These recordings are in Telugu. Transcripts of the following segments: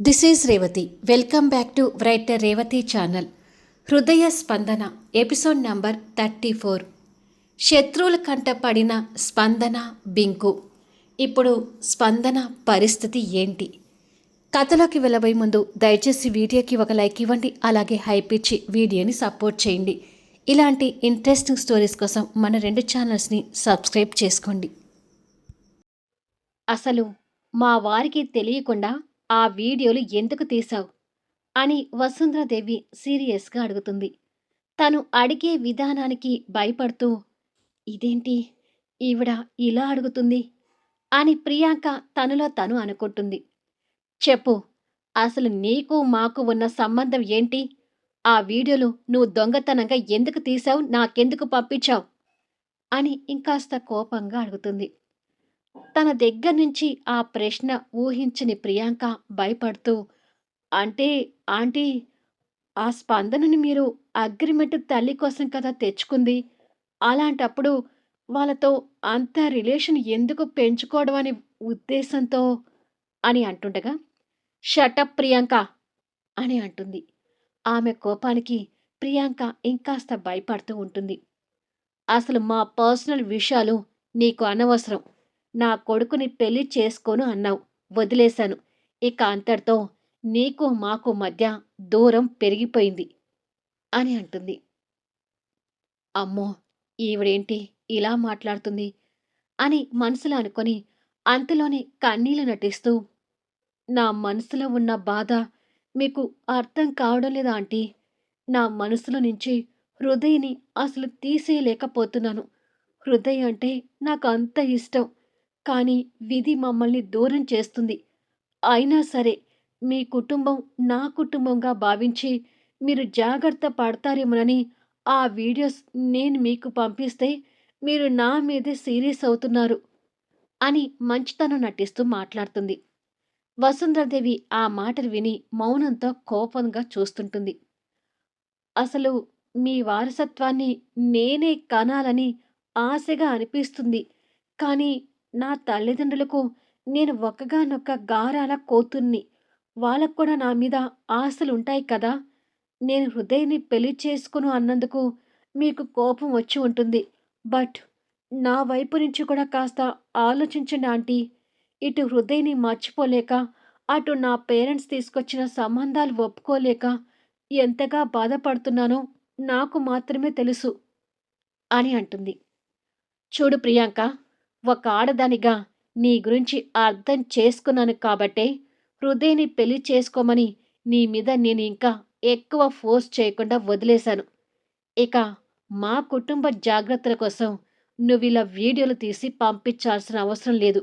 This is Revathi welcome back to writer Revathi channel హృదయ స్పందన ఎపిసోడ్ నంబర్ థర్టీ ఫోర్ శత్రువుల కంట పడిన స్పందన బింకు. ఇప్పుడు స్పందన పరిస్థితి ఏంటి? కథలోకి వెళ్ళబోయే ముందు దయచేసి వీడియోకి ఒక లైక్ ఇవ్వండి అలాగే హైప్ ఇచ్చి వీడియోని సపోర్ట్ చేయండి. ఇలాంటి ఇంట్రెస్టింగ్ స్టోరీస్ కోసం మన రెండు ఛానల్స్ని సబ్స్క్రైబ్ చేసుకోండి. అసలు మా వారికి తెలియకుండా ఆ వీడియోలు ఎందుకు తీశావు? అని వసుంధరాదేవి సీరియస్గా అడుగుతుంది. తను అడిగే విధానానికి భయపడుతూ ఇదేంటి? ఈవిడ ఇలా అడుగుతుంది? అని ప్రియాంక తనలో తను అనుకుంటుంది. చెప్పు అసలు నీకు మాకు ఉన్న సంబంధం ఏంటి? ఆ వీడియోలు నువ్వు దొంగతనంగా ఎందుకు తీశావు? నాకెందుకు పంపించావు? అని ఇంకాస్త కోపంగా అడుగుతుంది. తన దగ్గర నుంచి ఆ ప్రశ్న ఊహించని ప్రియాంక భయపడుతూ అంటే ఆంటీ ఆ స్పందనని మీరు అగ్రిమెంట్ తల్లి కోసం కదా తెచ్చుకుంది? అలాంటప్పుడు వాళ్ళతో అంత రిలేషన్ ఎందుకు పెంచుకోవడం అనే ఉద్దేశంతో అని అంటుండగా షటప్ ప్రియాంక అని అంటుంది. ఆమె కోపానికి ప్రియాంక ఇంకాస్త భయపడుతూ ఉంటుంది. అసలు మా పర్సనల్ విషయాలు నీకు అనవసరం. నా కొడుకుని పెళ్ళి చేసుకోను అన్నావు. వదిలేశాను. ఇక అంతటితో నీకు మాకు మధ్య దూరం పెరిగిపోయింది అని అంటుంది. అమ్మో ఈవిడేంటి ఇలా మాట్లాడుతుంది? అని మనసులో అనుకొని అంతలోనే కన్నీళ్ళు నటిస్తూ నా మనసులో ఉన్న బాధ మీకు అర్థం కావడం లేదా ఆంటీ? నా మనసులో నుంచి హృదయని అసలు తీసేయలేకపోతున్నాను. హృదయ అంటే నాకు అంత ఇష్టం. కానీ విధి మమ్మల్ని దూరం చేస్తుంది. అయినా సరే మీ కుటుంబం నా కుటుంబంగా భావించి మీరు జాగ్రత్త పడతారేమోనని ఆ వీడియోస్ నేను మీకు పంపిస్తే మీరు నా మీదే సీరియస్ అవుతున్నారు అని మంచితనం నటిస్తూ మాట్లాడుతుంది. వసుంధరదేవి ఆ మాటలు విని మౌనంతో కోపంగా చూస్తుంటుంది. అసలు మీ వారసత్వాన్ని నేనే కనాలని ఆశగా అనిపిస్తుంది. కానీ నా తల్లిదండ్రులకు నేను ఒక్కగానొక్క గారాల కోతుర్ని. వాళ్ళకు కూడా నా మీద ఆశలుంటాయి కదా. నేను హృదయని పెళ్ళి చేసుకును అన్నందుకు మీకు కోపం వచ్చి ఉంటుంది. బట్ నా వైపు నుంచి కూడా కాస్త ఆలోచించండి ఆంటీ. ఇటు హృదయని మర్చిపోలేక అటు నా పేరెంట్స్ తీసుకొచ్చిన సంబంధాలు ఒప్పుకోలేక ఎంతగా బాధపడుతున్నానో నాకు మాత్రమే తెలుసు అని అంటుంది. చూడు ప్రియాంక ఒక ఆడదానిగా నీ గురించి అర్థం చేసుకున్నాను కాబట్టే హృదయని పెళ్ళి చేసుకోమని నీ మీద నేను ఇంకా ఎక్కువ ఫోర్స్ చేయకుండా వదిలేశాను. ఇక మా కుటుంబ జాగ్రత్తల కోసం నువ్వు ఇలా వీడియోలు తీసి పంపించాల్సిన అవసరం లేదు.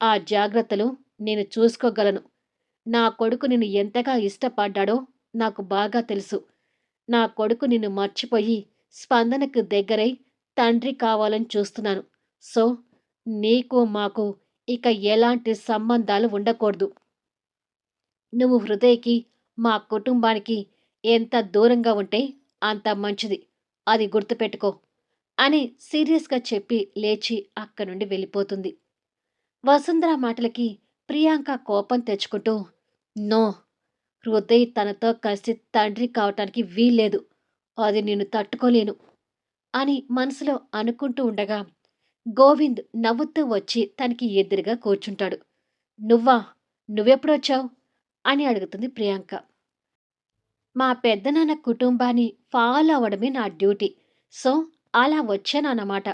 ఆ జాగ్రత్తలు నేను చూసుకోగలను. నా కొడుకు నిన్ను ఎంతగా ఇష్టపడ్డాడో నాకు బాగా తెలుసు. నా కొడుకు నిన్ను మర్చిపోయి స్పందనకు దగ్గరై తండ్రి కావాలని చూస్తున్నాను. సో నీకు మాకు ఇక ఎలాంటి సంబంధాలు ఉండకూడదు. నువ్వు హృదయకి మా కుటుంబానికి ఎంత దూరంగా ఉంటే అంత మంచిది. అది గుర్తుపెట్టుకో అని సీరియస్గా చెప్పి లేచి అక్కడి నుండి వెళ్ళిపోతుంది. వసుంధర మాటలకి ప్రియాంక కోపం తెచ్చుకుంటూ నో హృదయ్ తనతో కలిసి తండ్రి కావటానికి వీల్లేదు. అది నేను తట్టుకోలేను అని మనసులో అనుకుంటూ ఉండగా గోవింద్ నవ్వుతూ వచ్చి తనకి ఎదురుగా కూర్చుంటాడు. నువ్వా? నువ్వెప్పుడొచ్చావు? అని అడుగుతుంది ప్రియాంక. మా పెద్దనాన్న కుటుంబాన్ని ఫాలో అవ్వడమే నా డ్యూటీ. సో అలా వచ్చానన్నమాట.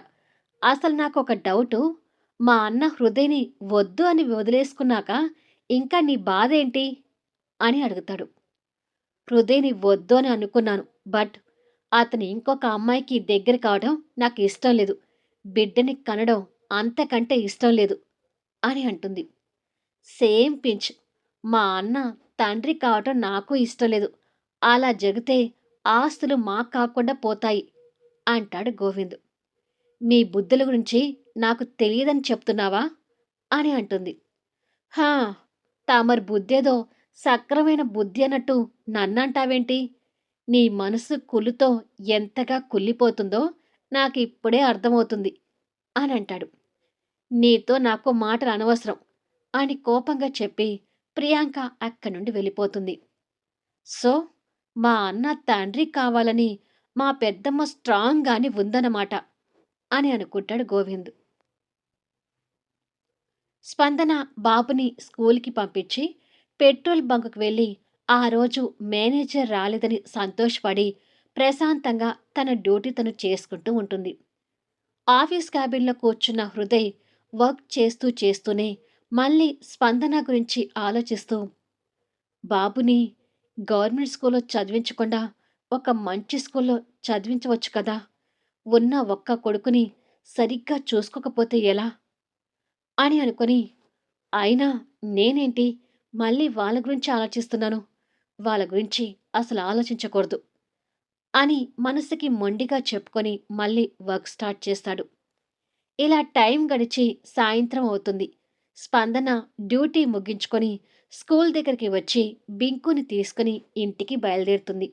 అసలు నాకు ఒక డౌటు మా అన్న హృదయని వద్దు అని వదిలేసుకున్నాక ఇంకా నీ బాధ ఏంటి అని అడుగుతాడు. హృదయని వద్దు అని అనుకున్నాను బట్ అతను ఇంకొక అమ్మాయికి దగ్గర కావడం నాకు ఇష్టం లేదు. బిడ్డని కనడం అంతకంటే ఇష్టం లేదు అని అంటుంది. Same pinch. మా అన్న తండ్రి కావటం నాకు ఇష్టం లేదు. అలా జరిగితే ఆస్తులు మాకు కాకుండా పోతాయి అంటాడు గోవింద్. మీ బుద్ధుల గురించి నాకు తెలియదని చెప్తున్నావా అని అంటుంది. హా తమరి బుద్ధేదో సక్రమైన బుద్ధి అన్నట్టు నన్నంటావేంటి? నీ మనసు కుళ్ళుతో ఎంతగా కుళ్ళిపోతుందో నాకు ఇప్పుడే అర్థమవుతుంది అని అంటాడు నీతో నాకు మాటలు అనవసరం అని కోపంగా చెప్పి ప్రియాంక అక్కడి నుండి వెళ్ళిపోతుంది. సో మా అన్న తండ్రి కావాలని మా పెద్దమ్మ స్ట్రాంగ్గానే ఉందన్నమాట అని అనుకుంటాడు గోవింద్. స్పందన బాబుని స్కూల్కి పంపించి పెట్రోల్ బంకుకు వెళ్ళి ఆ రోజు మేనేజర్ రాలేదని సంతోషపడి ప్రశాంతంగా తన డ్యూటీ తను చేసుకుంటూ ఉంటుంది. ఆఫీస్ క్యాబిన్లో కూర్చున్న హృదయ్ వర్క్ చేస్తూ చేస్తూనే మళ్ళీ స్పందన గురించి ఆలోచిస్తూ బాబుని గవర్నమెంట్ స్కూల్లో చదివించకుండా ఒక మంచి స్కూల్లో చదివించవచ్చు కదా? ఉన్న ఒక్క కొడుకుని సరిగ్గా చూసుకోకపోతే ఎలా అని అనుకొని అయినా నేనేంటి మళ్ళీ వాళ్ళ గురించి ఆలోచిస్తున్నాను? వాళ్ళ గురించి అసలు ఆలోచించకూడదు. అని మనసుకి మొండిగా చెప్పుకొని మళ్ళీ వర్క్ స్టార్ట్ చేస్తాడు. ఇలా టైం గడిచి సాయంత్రం అవుతుంది. స్పందన డ్యూటీ ముగించుకొని స్కూల్ దగ్గరికి వచ్చి బింకుని తీసుకుని ఇంటికి బయలుదేరుతుంది.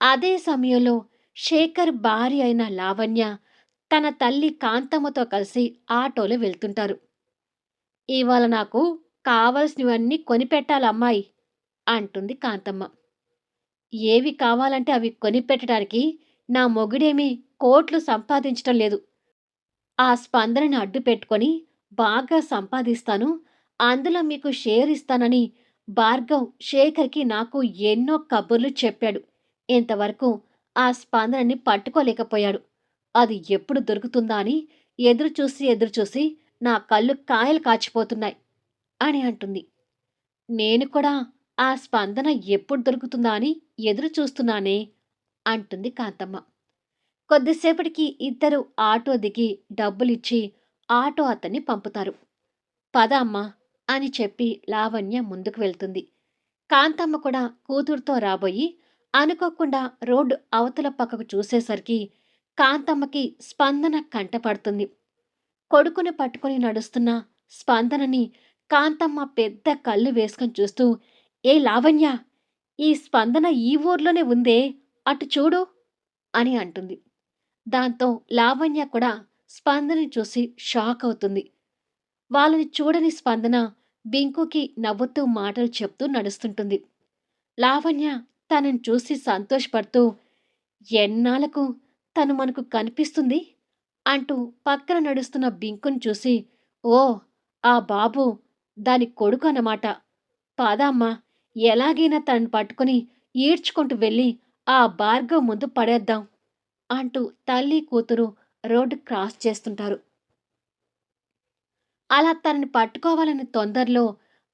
అదే సమయంలో శేఖర్ భార్య అయిన లావణ్య తన తల్లి కాంతమ్మతో కలిసి ఆటోలో వెళ్తుంటారు. ఇవాళ నాకు కావలసినవన్నీ కొనిపెట్టాలమ్మాయి అంటుంది కాంతమ్మ. ఏవి కావాలంటే అవి కొనిపెట్టడానికి నా మొగుడేమీ కోట్లు సంపాదించటం లేదు. ఆ స్పందనని అడ్డు పెట్టుకొని బాగా సంపాదిస్తాను. అందులో మీకు షేర్ ఇస్తానని భార్గవ్ శేఖర్కి నాకు ఎన్నో కబుర్లు చెప్పాడు. ఇంతవరకు ఆ స్పందనని పట్టుకోలేకపోయాడు. అది ఎప్పుడు దొరుకుతుందా అని ఎదురుచూసి ఎదురుచూసి నా కళ్ళు కాయలు కాచిపోతున్నాయి అని అంటుంది. నేను కూడా ఆ స్పందన ఎప్పుడు దొరుకుతుందా అని ఎదురు చూస్తున్నానే అంటుంది కాంతమ్మ. కొద్దిసేపటికి ఇద్దరు ఆటో దిగి డబ్బులిచ్చి ఆటో అతన్ని పంపుతారు. పద అని చెప్పి లావణ్య ముందుకు వెళ్తుంది. కాంతమ్మ కూడా కూతురుతో రాబోయి అనుకోకుండా రోడ్డు అవతల పక్కకు చూసేసరికి కాంతమ్మకి స్పందన కంటపడుతుంది కొడుకుని పట్టుకొని నడుస్తున్న స్పందనని కాంతమ్మ పెద్ద కళ్ళు వేసుకొని చూస్తూ ఏ లావణ్య ఈ స్పందన ఈ ఊర్లోనే ఉందే అటు చూడు అని అంటుంది. దాంతో లావణ్య కూడా స్పందన చూసి షాక్ అవుతుంది. వాళ్ళని చూడని స్పందన బింకుకి నవ్వుతూ మాటలు చెప్తూ నడుస్తుంటుంది. లావణ్య తనని చూసి సంతోషపడుతూ ఎన్నాళ్ళకు తను మనకు కనిపిస్తుంది? అంటూ పక్కన నడుస్తున్న బింకును చూసి ఓ ఆ బాబు దాని కొడుకు అన్నమాట. పాదమ్మ ఎలాగైనా తనని పట్టుకుని ఈడ్చుకుంటూ వెళ్ళి ఆ భార్గవ్ ముందు పడేద్దాం అంటూ తల్లి కూతురు రోడ్డు క్రాస్ చేస్తుంటారు. అలా తనని పట్టుకోవాలని తొందరలో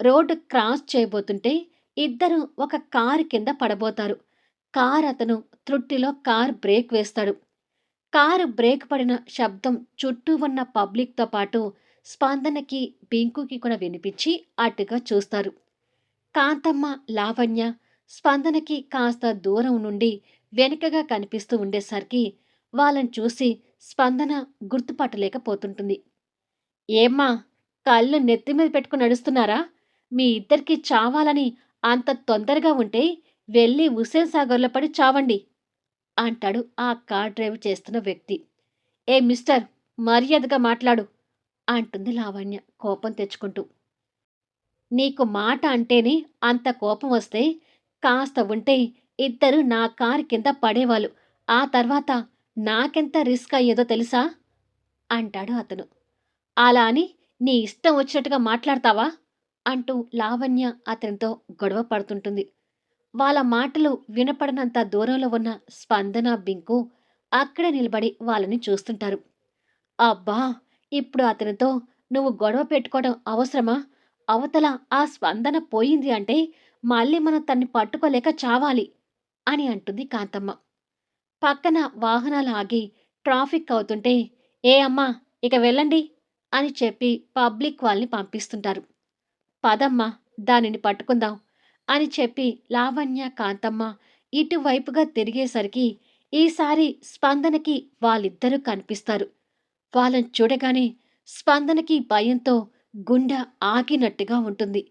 రోడ్డు క్రాస్ చేయబోతుంటే ఇద్దరు ఒక కారు కింద పడబోతారు. కార్ అతను త్రుట్టిలో కార్ బ్రేక్ వేస్తాడు. కారు బ్రేక్ పడిన శబ్దం చుట్టూ ఉన్న పబ్లిక్తో పాటు స్పందనకి బింకుకి కూడా వినిపించి అటుగా చూస్తారు. కాంతమ్మ లావణ్య స్పందనకి కాస్త దూరం నుండి వెనుకగా కనిపిస్తూ ఉండేసరికి వాళ్ళని చూసి స్పందన గుర్తుపట్టలేకపోతుంటుంది. ఏమ్మా కళ్ళు నెత్తి మీద పెట్టుకుని నడుస్తున్నారా? మీ ఇద్దరికి చావాలని అంత తొందరగా ఉంటే వెళ్ళి హుసేన్ సాగర్లో పడి చావండి అంటాడు ఆ కార్ డ్రైవ్ చేస్తున్న వ్యక్తి. ఏ మిస్టర్ మర్యాదగా మాట్లాడు అంటుంది లావణ్య కోపం తెచ్చుకుంటూ. నీకు మాట అంటేనే అంత కోపం వస్తే కాస్త ఉంటే ఇద్దరు నా కారు కింద పడేవాళ్ళు. ఆ తర్వాత నాకెంత రిస్క్ అయ్యేదో తెలుసా? అంటాడు అతను. అలా అని నీ ఇష్టం వచ్చినట్టుగా మాట్లాడతావా? అంటూ లావణ్య అతనితో గొడవ పడుతుంటుంది. వాళ్ళ మాటలు వినపడనంత దూరంలో ఉన్న స్పందన బింకు అక్కడే నిలబడి వాళ్ళని చూస్తుంటారు. అబ్బా! ఇప్పుడు అతనితో నువ్వు గొడవ పెట్టుకోవడం అవసరమా? అవతల ఆ స్పందన పోయింది అంటే మళ్ళీ మనం తన్ని పట్టుకోలేక చావాలి అని అంటుంది కాంతమ్మ. పక్కన వాహనాలు ఆగి ట్రాఫిక్ అవుతుంటే ఏ అమ్మా ఇక వెళ్ళండి అని చెప్పి పబ్లిక్ వాళ్ళని పంపిస్తుంటారు. పదమ్మ దానిని పట్టుకుందాం అని చెప్పి లావణ్య కాంతమ్మ ఇటువైపుగా తిరిగేసరికి ఈసారి స్పందనకి వాళ్ళిద్దరూ కనిపిస్తారు. వాళ్ళని చూడగానే స్పందనకి భయంతో గుండె ఆగినట్టుగా ఉంటుంది.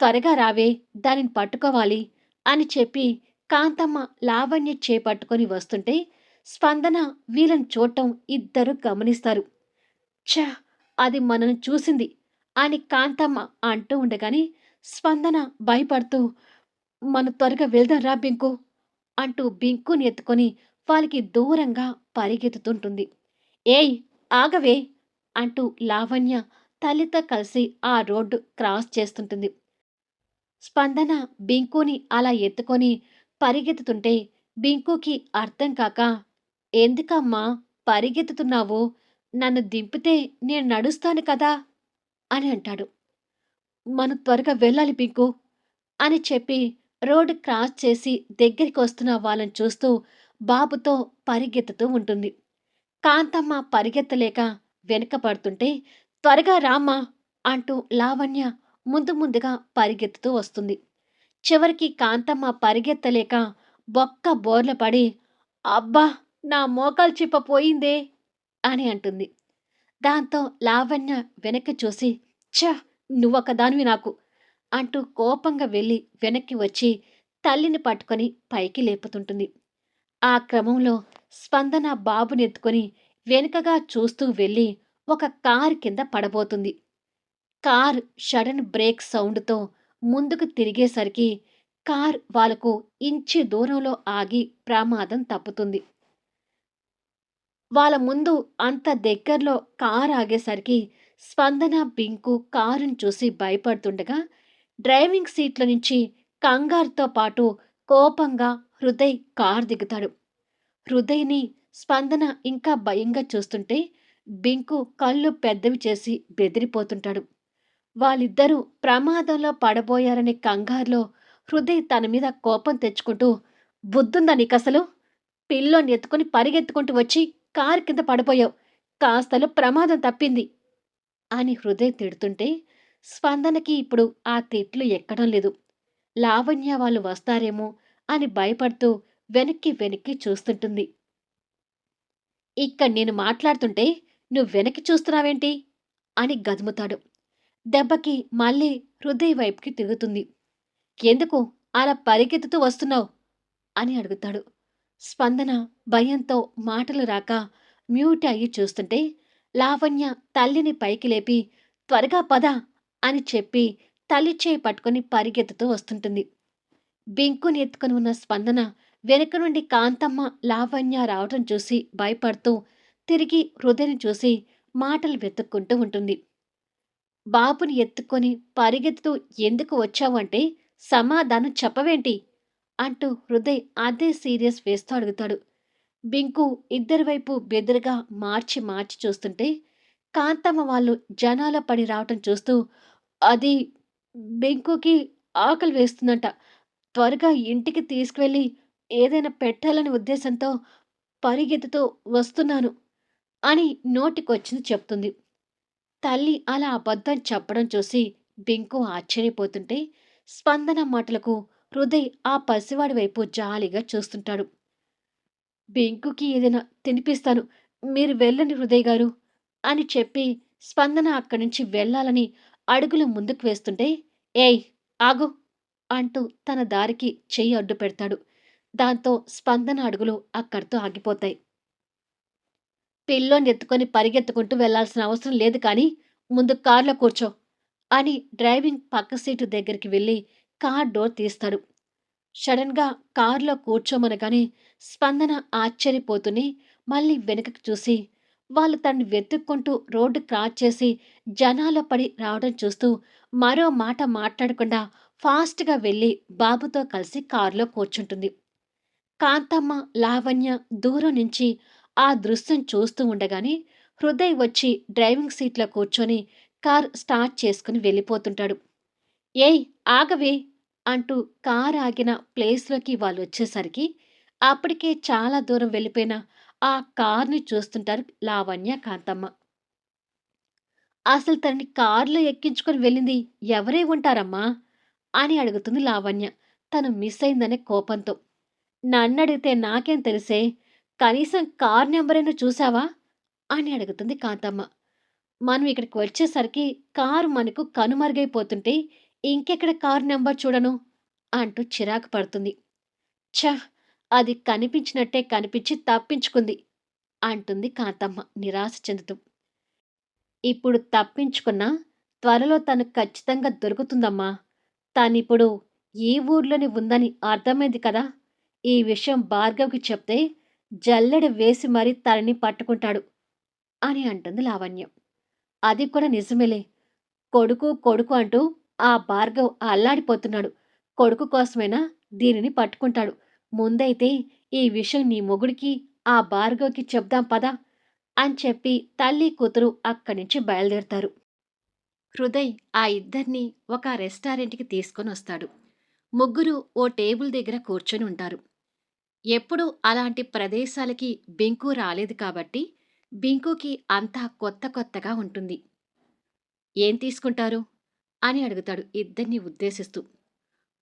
త్వరగా రావే దానిని పట్టుకోవాలి అని చెప్పి కాంతమ్మ లావణ్య చేపట్టుకొని వస్తుంటే స్పందన వీళ్ళని చూడటం ఇద్దరు గమనిస్తారు. ఛ అది మనను చూసింది అని కాంతమ్మ అంటూ ఉండగానే స్పందన భయపడుతూ మనం త్వరగా వెళ్దాం రా బింకు అంటూ బింకుని ఎత్తుకొని వాళ్ళకి దూరంగా పరిగెత్తుతుంటుంది. ఏయ్ ఆగవే అంటూ లావణ్య తల్లితో కలిసి ఆ రోడ్డు క్రాస్ చేస్తుంటుంది. స్పందన బింకుని అలా ఎత్తుకొని పరిగెత్తుతుంటే బింకుకి అర్థం కాక ఎందుకమ్మా పరిగెత్తుతున్నావు? నన్ను దింపితే నేను నడుస్తాను కదా? అని అంటాడు. మనం త్వరగా వెళ్ళాలి బింకు అని చెప్పి రోడ్డు క్రాస్ చేసి దగ్గరికి వస్తున్న వాళ్ళని చూస్తూ బాబుతో పరిగెత్తుతూ ఉంటుంది. కాంతమ్మ పరిగెత్తలేక వెనక పడుతుంటే త్వరగా రామ్మా అంటూ లావణ్య ముందు ముందుగా పరిగెత్తుతూ వస్తుంది. చివరికి కాంతమ్మ పరిగెత్తలేక బొక్క బోర్ల పడి అబ్బా నా మోకాలు చిప్ప పోయిందే అని అంటుంది. దాంతో లావణ్య వెనక్కి చూసి ఛ నువ్వొకదానివి నాకు అంటూ కోపంగా వెళ్ళి వెనక్కి వచ్చి తల్లిని పట్టుకొని పైకి లేపుతుంటుంది. ఆ క్రమంలో స్పందన బాబుని ఎత్తుకొని వెనుకగా చూస్తూ వెళ్ళి ఒక కార్ కింద పడబోతుంది. కార్ షడన్ బ్రేక్ సౌండ్తో ముందుకు తిరిగేసరికి కార్ వాళ్ళకు ఇంచి దూరంలో ఆగి ప్రమాదం తప్పుతుంది. వాళ్ళ ముందు అంత దగ్గరలో కార్ ఆగేసరికి స్పందన బింకు కారును చూసి భయపడుతుండగా డ్రైవింగ్ సీట్ల నుంచి కంగారుతో పాటు కోపంగా హృదయ్ కార్ దిగుతాడు. హృదయ్ని స్పందన ఇంకా భయంగా చూస్తుంటే బింకు కళ్ళు పెద్దవి చేసి బెదిరిపోతుంటాడు. వాళ్ళిద్దరూ ప్రమాదంలో పడబోయారనే కంగారులో హృదయ్ తన మీద కోపం తెచ్చుకుంటూ బుద్ధుందా నీకసలు? పిల్లోని ఎత్తుకుని పరిగెత్తుకుంటూ వచ్చి కారు కింద పడిపోయావు కాస్తలో ప్రమాదం తప్పింది. అని హృదయ్ తిడుతుంటే స్పందనకి ఇప్పుడు ఆ తిట్లు ఎక్కడం లేదు. లావణ్య వాళ్ళు వస్తారేమో అని భయపడుతూ వెనక్కి వెనక్కి చూస్తుంటుంది. ఇక్కడ నేను మాట్లాడుతుంటే నువ్వు వెనక్కి చూస్తున్నావేంటి? అని గదుముతాడు. దెబ్బకి మళ్ళీ హృదయ వైపుకి తిరుగుతుంది. ఎందుకు అలా పరిగెత్తుతూ వస్తున్నావు? అని అడుగుతాడు. స్పందన భయంతో మాటలు రాక మ్యూట్ అయ్యి చూస్తుంటే లావణ్య తల్లిని పైకి లేపి త్వరగా పద అని చెప్పి తల్లి చేయి పట్టుకుని పరిగెత్తుతూ వస్తుంటుంది. బింకుని ఎత్తుకొని ఉన్న స్పందన వెనుక నుండి కాంతమ్మ లావణ్య రావటం చూసి భయపడుతూ తిరిగి హృదయని చూసి మాటలు వెతుక్కుంటూ ఉంటుంది. బాబుని ఎత్తుకొని పరిగెత్తుతూ ఎందుకు వచ్చావంటే సమాధానం చెప్పవేంటి అంటూ హృదయ్ అదే సీరియస్ వేస్తూ అడుగుతాడు. బింకు ఇద్దరి వైపు బెదురుగా మార్చి మార్చి చూస్తుంటే కాంతమ్మ వాళ్ళు జనాల పడి రావటం చూస్తూ అది బింకుకి ఆకలి వేస్తుందంట. త్వరగా ఇంటికి తీసుకువెళ్ళి ఏదైనా పెట్టాలనే ఉద్దేశంతో పరిగెత్తుతో వస్తున్నాను. అని నోటికొచ్చింది చెప్తుంది. తల్లి అలా అబద్ధం చెప్పడం చూసి బింకు ఆశ్చర్యపోతుంటే స్పందన మాటలకు హృదయ్ ఆ పసివాడి వైపు జాలిగా చూస్తుంటాడు. బింకుకి ఏదైనా తినిపిస్తాను మీరు వెళ్ళండి హృదయ్ గారు అని చెప్పి స్పందన అక్కడి నుంచి వెళ్ళాలని అడుగులు ముందుకు వేస్తుంటే ఏయ్ ఆగు అంటూ తన దారికి చెయ్యి అడ్డు పెడతాడు దాంతో స్పందన అడుగులు అక్కడితో ఆగిపోతాయి. పిల్లోని ఎత్తుకొని పరిగెత్తుకుంటూ వెళ్ళాల్సిన అవసరం లేదు కానీ ముందు కార్లో కూర్చో అని డ్రైవింగ్ పక్క సీటు దగ్గరికి వెళ్ళి కార్ డోర్ తీస్తాడు. సడన్గా కారులో కూర్చోమనగానే స్పందన ఆశ్చర్యపోతూనే మళ్ళీ వెనుకకు చూసి వాళ్ళు తనని వెతుక్కుంటూ రోడ్డు క్రాస్ చేసి జనాల పడి రావడం చూస్తూ మరో మాట మాట్లాడకుండా ఫాస్ట్గా వెళ్ళి బాబుతో కలిసి కారులో కూర్చుంటుంది. కాంతమ్మ లావణ్య దూరం నుంచి ఆ దృశ్యం చూస్తూ ఉండగానే హృదయ్ వచ్చి డ్రైవింగ్ సీట్లో కూర్చొని కార్ స్టార్ట్ చేసుకుని వెళ్ళిపోతుంటాడు. ఏయ్ ఆగవే! అంటూ కార్ ఆగిన ప్లేస్లోకి వాళ్ళు వచ్చేసరికి అప్పటికే చాలా దూరం వెళ్ళిపోయిన ఆ కార్ని చూస్తుంటారు లావణ్య కాంతమ్మ. అసలు తనని కారులో ఎక్కించుకొని వెళ్ళింది ఎవరే ఉంటారమ్మా? అని అడుగుతుంది లావణ్య. తను మిస్ అయిందనే కోపంతో. నన్ను అడిగితే నాకేం తెలిసే? కనీసం కార్ నెంబరైనా చూసావా? అని అడుగుతుంది కాంతమ్మ. మనం ఇక్కడికి వచ్చేసరికి కారు మనకు కనుమరుగైపోతుంటే ఇంకెక్కడ కార్ నెంబర్ చూడను? అంటూ చిరాకు పడుతుంది. ఛ అది కనిపించినట్టే కనిపించి తప్పించుకుంది అంటుంది కాంతమ్మ నిరాశ చెందుతూ. ఇప్పుడు తప్పించుకున్నా త్వరలో తను ఖచ్చితంగా దొరుకుతుందమ్మా. తనిప్పుడు ఈ ఊర్లోనే ఉందని అర్థమైంది కదా? ఈ విషయం భార్గవ్కి చెప్తే జల్లెడ వేసి మరీ తనని పట్టుకుంటాడు అని అంటుంది లావణ్యం. అది కూడా నిజమేలే. కొడుకు కొడుకు అంటూ ఆ భార్గవ్ అల్లాడిపోతున్నాడు. కొడుకు కోసమైనా దీనిని పట్టుకుంటాడు. ముందైతే ఈ విషయం నీ మొగుడికి ఆ భార్గవ్కి చెప్దాం పదా అని చెప్పి తల్లి కూతురు అక్కడి నుంచి బయలుదేరుతారు. హృదయ్ ఆ ఇద్దరిని ఒక రెస్టారెంట్కి తీసుకొని వస్తాడు ముగ్గురు ఓ టేబుల్ దగ్గర కూర్చొని ఉంటారు ఎప్పుడు అలాంటి ప్రదేశాలకి బింకు రాలేదు కాబట్టి బింకుకి అంతా కొత్త కొత్తగా ఉంటుంది. ఏం తీసుకుంటారు? అని అడుగుతాడు ఇద్దరిని ఉద్దేశిస్తూ.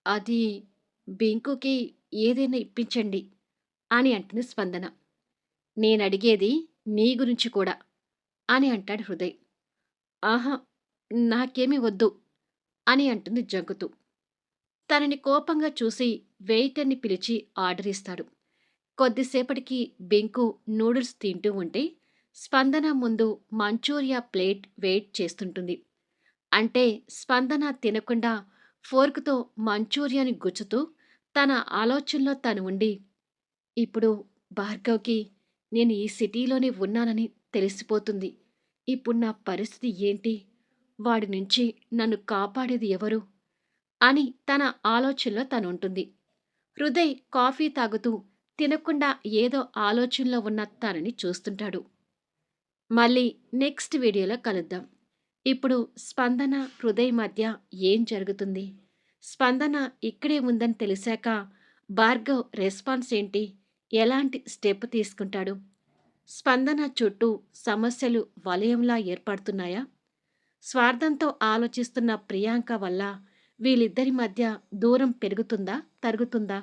అది బింకుకి ఏదైనా ఇప్పించండి అని అంటుంది స్పందన. నేనడిగేది నీ గురించి కూడా అని అంటాడు హృదయ్. ఆహా నాకేమీ వద్దు అని అంటుంది జంకుతూ. తనని కోపంగా చూసి వెయిటర్ని పిలిచి ఆర్డర్ ఇస్తాడు. కొద్దిసేపటికి బెంకు నూడిల్స్ తింటూ ఉంటే స్పందన ముందు మంచూరియా ప్లేట్ వెయిట్ చేస్తుంటుంది. అంటే స్పందన తినకుండా ఫోర్క్తో మంచూరియాని గుచ్చుతూ తన ఆలోచనలో తను ఉండి ఇప్పుడు భార్గవ్కి నేను ఈ సిటీలోనే ఉన్నానని తెలిసిపోతుంది. ఇప్పుడు నా పరిస్థితి ఏంటి? వాడి నుంచి నన్ను కాపాడేది ఎవరు? అని తన ఆలోచనలో తను ఉంటుంది హృదయ్ కాఫీ తాగుతూ తినకుండా ఏదో ఆలోచనలో ఉన్న తనని చూస్తుంటాడు. మళ్ళీ నెక్స్ట్ వీడియోలో కలుద్దాం. ఇప్పుడు స్పందన హృదయ్ మధ్య ఏం జరుగుతుంది? స్పందన ఇక్కడే ఉందని తెలిసాక భార్గవ్ రెస్పాన్స్ ఏంటి? ఎలాంటి స్టెప్ తీసుకుంటాడు? స్పందన చుట్టూ సమస్యలు వలయంలా ఏర్పడుతున్నాయా? స్వార్థంతో ఆలోచిస్తున్న ప్రియాంక వల్ల వీళ్ళిద్దరి మధ్య దూరం పెరుగుతుందా తరుగుతుందా?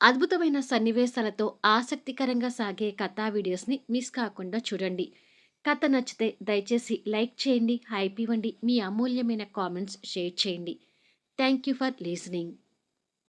అద్భుతమైన సన్నివేశాలతో ఆసక్తికరంగా సాగే కథా వీడియోస్ని మిస్ కాకుండా చూడండి. కథ నచ్చితే దయచేసి లైక్ చేయండి హైప్ ఇవ్వండి మీ అమూల్యమైన కామెంట్స్ షేర్ చేయండి. Thank you for listening